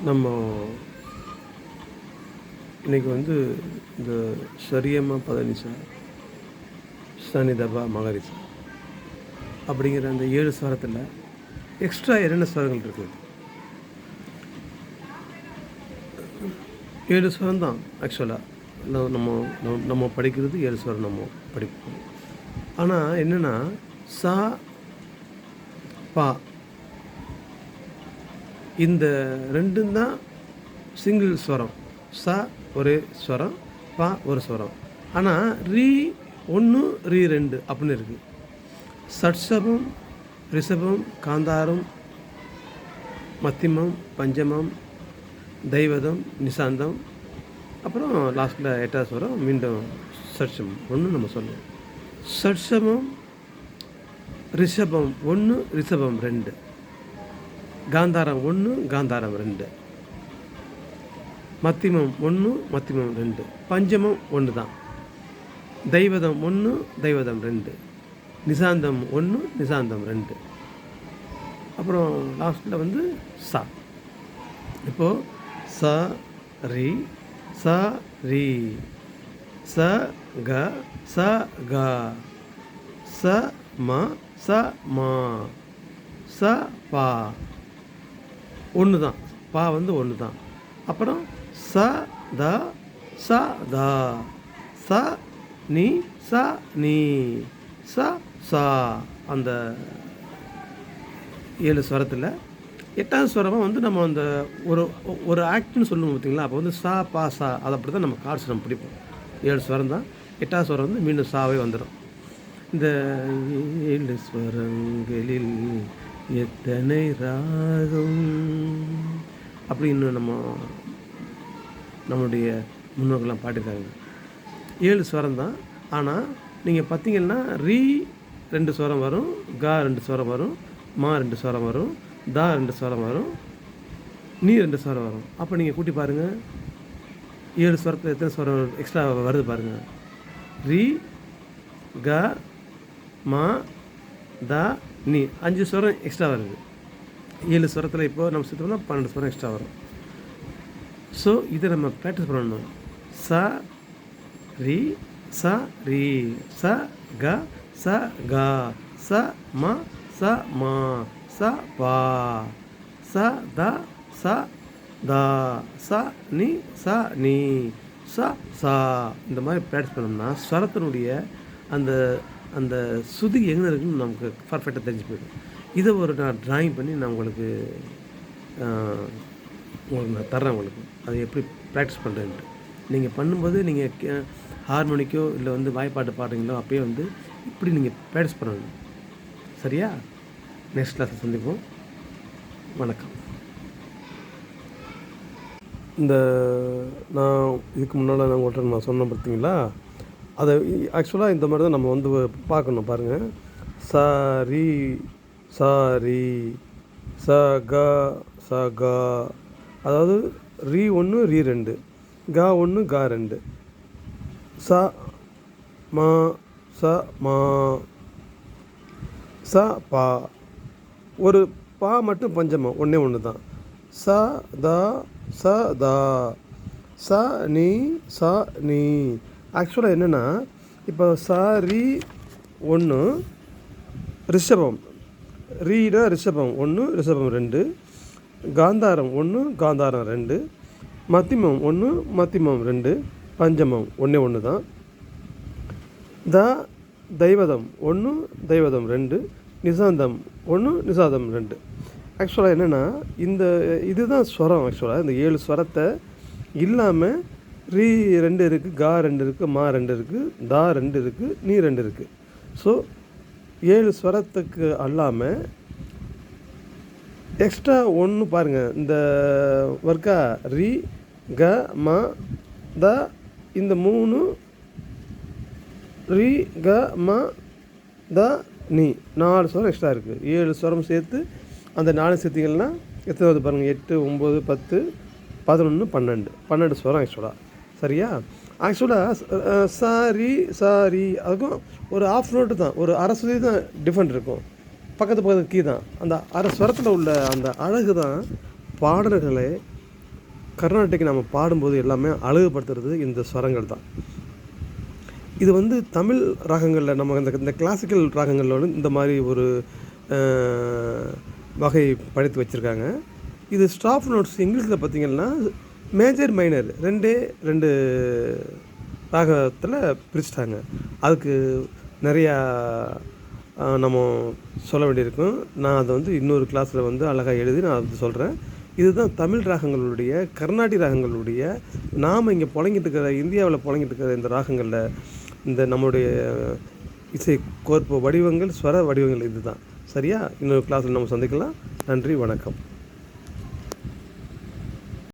நம்ம இன்றைக்கி வந்து இந்த சரியம்மா பதனிசா சனிதபா மகரிசா அப்படிங்கிற அந்த ஏழு ஸ்வரத்தில் எக்ஸ்ட்ரா என்னென்ன ஸ்வரங்கள் இருக்குது ஏழு ஸ்வரம் தான் ஆக்சுவலாக நம்ம நம்ம- நம்ம படிக்கிறது ஏழு ஸ்வரம் நம்ம படிப்போம். ஆனால் என்னென்னா சா பா இந்த ரெண்டும் தான் சிங்கிள் ஸ்வரம். ச ஒரு ஸ்வரம் பா ஒரு ஸ்வரம். ஆனால் ரீ ஒன்று ரீ ரெண்டு அப்படின்னு இருக்குது சட்சபம் ரிஷபம் காந்தாரம் மத்தியமம் பஞ்சமம் தெய்வதம் நிசாந்தம். அப்புறம் லாஸ்ட்டில் எட்டாவது ஸ்வரம் மீண்டும் சட்சமம் ஒன்று நம்ம சொல்லுவோம் சட்சமம் ரிஷபம் ஒன்று ரிஷபம் ரெண்டு. காந்தாரம் ஒன்று காந்தாரம் ரெண்டு. மத்திமம் ஒன்று மத்திமம் ரெண்டு. பஞ்சமம் ஒன்று தான் தெய்வதம் ஒன்று தெய்வதம் ரெண்டு. நிசாந்தம் ஒன்று நிசாந்தம் ரெண்டு. அப்புறம் லாஸ்ட்டில் வந்து சா. இப்போது ச ரி ச ரி. ச க ச க. ச ம ச மா. ச பா. ஒன்று தான் பா வந்து ஒன்று தான் அப்புறம் ச த ச த. ச நீ ச நீ. ச சா. அந்த ஏழு ஸ்வரத்தில் எட்டாவது ஸ்வரமாக வந்து நம்ம அந்த ஒரு ஒரு ஆக்ட்னு சொல்லுவோம் பார்த்தீங்களா? அப்போ வந்து சா பா சா. அதை அப்படி தான் நம்ம கார்ட்ஸ் நம்ம பிடிப்போம். ஏழு ஸ்வரம் தான். எட்டாவது ஸ்வரம் வந்து மீண்டும் சாவே வந்துடும் இந்த ஏழு ஸ்வரங்களில் எத்தனை ராகம்? அப்படின்னு நம்ம நம்மளுடைய முன்னோர்கள்லாம் பாடிருக்காங்க ஏழு ஸ்வரம் தான். ஆனால் நீங்கள் பார்த்தீங்கன்னா ரீ ரெண்டு ஸ்வரம் வரும் கா ரெண்டு ஸ்வரம் வரும் மா ரெண்டு ஸ்வரம் வரும் தா ரெண்டு ஸ்வரம் வரும் நீ ரெண்டு ஸ்வரம் வரும். அப்போ நீங்கள் கூட்டி பாருங்கள் ஏழு ஸ்வரத்தில் எத்தனை ஸ்வரம் எக்ஸ்ட்ரா வருது பாருங்கள் ரீ க மா தா நீ அஞ்சு ஸ்வரம் எக்ஸ்ட்ரா வருது. ஏழு ஸ்வரத்தில் இப்போ நம்ம சுத்தம்னா பன்னெண்டு ஸ்வரம் எக்ஸ்ட்ரா வரும். ஸோ இதை நம்ம ப்ராக்டிஸ் பண்ணணும். ச ரி ச ரி ச க ச க ச ம ச ம ச பா ச த ச த ச நி ச நீ ச சா. இந்த மாதிரி ப்ராக்டிஸ் பண்ணோம்னா ஸ்வரத்தினுடைய அந்த அந்த சுதி எங்கே இருக்குன்னு நமக்கு பர்ஃபெக்டாக தெரிஞ்சு போயிடும். இதை ஒரு நான் ட்ராயிங் பண்ணி நான் உங்களுக்கு உங்களுக்கு நான் தர்றேன் உங்களுக்கு. அதை எப்படி ப்ராக்டிஸ் பண்ணுறேன்ட்டு நீங்கள் பண்ணும்போது நீங்கள் ஹார்மோனிக்கோ இல்லை வந்து வாய்ப்பாட்டு பாடுறீங்களோ அப்பயே வந்து இப்படி நீங்கள் ப்ராக்டிஸ் பண்ணணும். சரியா? நெக்ஸ்ட் கிளாஸில் சந்திப்போம். வணக்கம். இந்த நான் இதுக்கு முன்னால் நான் உங்கள்கிட்ட நான் சொன்னேன் பார்த்தீங்களா? அதை ஆக்சுவலாக இந்த மாதிரி தான் நம்ம வந்து பார்க்கணும் பாருங்கள் சாரி சாரி ச க ச க. அதாவது ரீ ஒன்று ரீ ரெண்டு. கா ஒன்று கா ரெண்டு. ச மா ச மா. ச பா. ஒரு பா மட்டும் பஞ்சமம் ஒன்றே ஒன்று தான். ச த ச த. ச நீ ச நீ. ஆக்சுவலாக என்னென்னா இப்போ ச ரீ ஒன்று ரிஷபம். ரீனா ரிஷபம் ஒன்று ரிஷபம் ரெண்டு. காந்தாரம் ஒன்று காந்தாரம் ரெண்டு. மத்திமம் ஒன்று மத்திமம் ரெண்டு. பஞ்சமம் ஒன்றே ஒன்று தான் த தெய்வதம் ஒன்று தெய்வதம் ரெண்டு. நிசாந்தம் ஒன்று நிசாந்தம் ரெண்டு. ஆக்சுவலாக என்னென்னா இந்த இதுதான் ஸ்வரம் ஆக்சுவலாக இந்த ஏழு ஸ்வரத்தை இல்லாமல் ரீ ரெண்டு இருக்குது கா ரெண்டு இருக்குது மா ரெண்டு இருக்குது தா ரெண்டு இருக்குது நீ ரெண்டு இருக்குது ஸோ ஏழு ஸ்வரத்துக்கு அல்லாமல் எக்ஸ்ட்ரா ஒன்று பாருங்கள் இந்த ஒர்க்கா ரி க மா த இந்த மூணு ரி க மா த நீ. நாலு ஸ்வரம் எக்ஸ்ட்ரா இருக்குது ஏழு ஸ்வரம் சேர்த்து அந்த நாலு சேர்த்திங்கன்னா எத்தனை வருது பாருங்கள் எட்டு ஒம்பது பத்து பதினொன்று பன்னெண்டு. பன்னெண்டு ஸ்வரம் ஆக்சுவலாக சரியா? ஆக்சுவலாக சாரி சாரி அதுக்கும் ஒரு ஆஃப் நோட்டு தான். ஒரு அரை சுதி தான் டிஃப்ரெண்ட் இருக்கும். பக்கத்து பக்கத்து கீ தான். அந்த அரை ஸ்வரத்தில் உள்ள அந்த அழகு தான் பாடல்களை கர்நாடிக் நம்ம பாடும்போது எல்லாமே அழகுபடுத்துறது இந்த ஸ்வரங்கள் தான். இது வந்து தமிழ் ராகங்களில் நம்ம இந்த இந்த கிளாசிக்கல் ராகங்களில் வந்து இந்த மாதிரி ஒரு வகை படைத்து வச்சுருக்காங்க. இது ஸ்டாஃப் நோட்ஸ் இங்கிலீஷில் பார்த்தீங்கன்னா மேஜர் மைனர் ரெண்டே ரெண்டு ராகத்தில் பிரிச்சிட்டாங்க. அதுக்கு நிறையா நம்ம சொல்ல வேண்டியிருக்கும். நான் அதை வந்து இன்னொரு கிளாஸில் வந்து அழகாக எழுதி நான் அதை சொல்கிறேன் இதுதான் தமிழ் ராகங்களுடைய கர்நாடி ராகங்களுடைய நாம் இங்கே புழங்கிட்டு இருக்கிற இந்தியாவில் புழங்கிட்டு இருக்கிற இந்த ராகங்களில் இந்த நம்மளுடைய இசை கோர்ப்பு வடிவங்கள் ஸ்வர வடிவங்கள் இதுதான். சரியா? இன்னொரு கிளாஸில் நம்ம சந்திக்கலாம். நன்றி வணக்கம்.